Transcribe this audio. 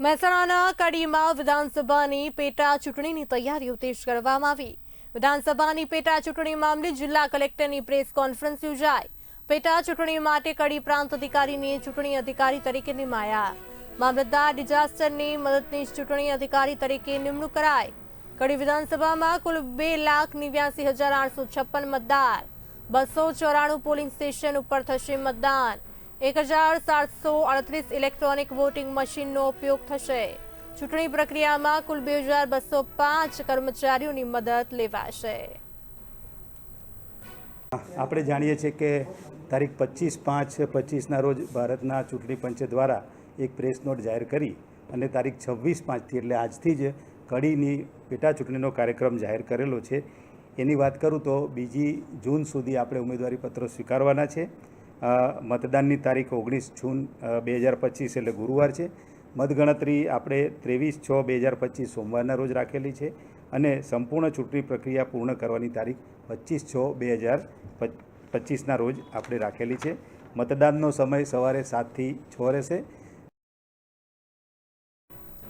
મહેસાણાના કડીમાં વિધાનસભાની પેટા ચૂંટણીની તૈયારીઓ તેજ કરવામાં આવી. વિધાનસભાની પેટા ચૂંટણી મામલે જિલ્લા કલેક્ટરની પ્રેસ કોન્ફરન્સ યોજાઈ. પેટા ચૂંટણી માટે કડી પ્રાંત અધિકારીને ચૂંટણી અધિકારી તરીકે નિમાયા. મામલતદાર ડિઝાસ્ટરની મદદનીશ ચૂંટણી અધિકારી તરીકે નિમણૂક કરાઈ. કડી વિધાનસભામાં કુલ બે લાખ નેવ્યાસી હજાર આઠસો છપ્પન મતદાર. બસો ચોરાણું પોલિંગ સ્ટેશન ઉપર થશે મતદાન. એક હજાર સાતસો અડત્રીસ ઇલેક્ટ્રોનિક વોટિંગ મશીનનો ઉપયોગ થશે. ચૂંટણી પ્રક્રિયામાં કુલ બે હજાર બસો પાંચ કર્મચારીઓની મદદ લેવાશે. આપણે જાણીએ છીએ કે તારીખ પચીસ પાંચ પચીસના રોજ ભારતના ચૂંટણી પંચ દ્વારા એક પ્રેસ નોટ જાહેર કરી અને તારીખ છવ્વીસ પાંચથી એટલે આજથી જ કડીની પેટા ચૂંટણીનો કાર્યક્રમ જાહેર કરેલો છે. એની વાત કરું તો બીજી જૂન સુધી આપણે ઉમેદવારી પત્રો સ્વીકારવાના છે. મતદાનની તારીખ ઓગણીસ જૂન બે હજાર પચીસ એટલે ગુરુવાર છે. મતગણતરી આપણે ત્રેવીસ છ બે હજાર પચીસ સોમવારના રોજ રાખેલી છે અને સંપૂર્ણ ચૂંટણી પ્રક્રિયા પૂર્ણ કરવાની તારીખ પચીસ છ બે હજાર પચીસના રોજ આપણે રાખેલી છે. મતદાનનો સમય સવારે સાતથી છ રહેશે.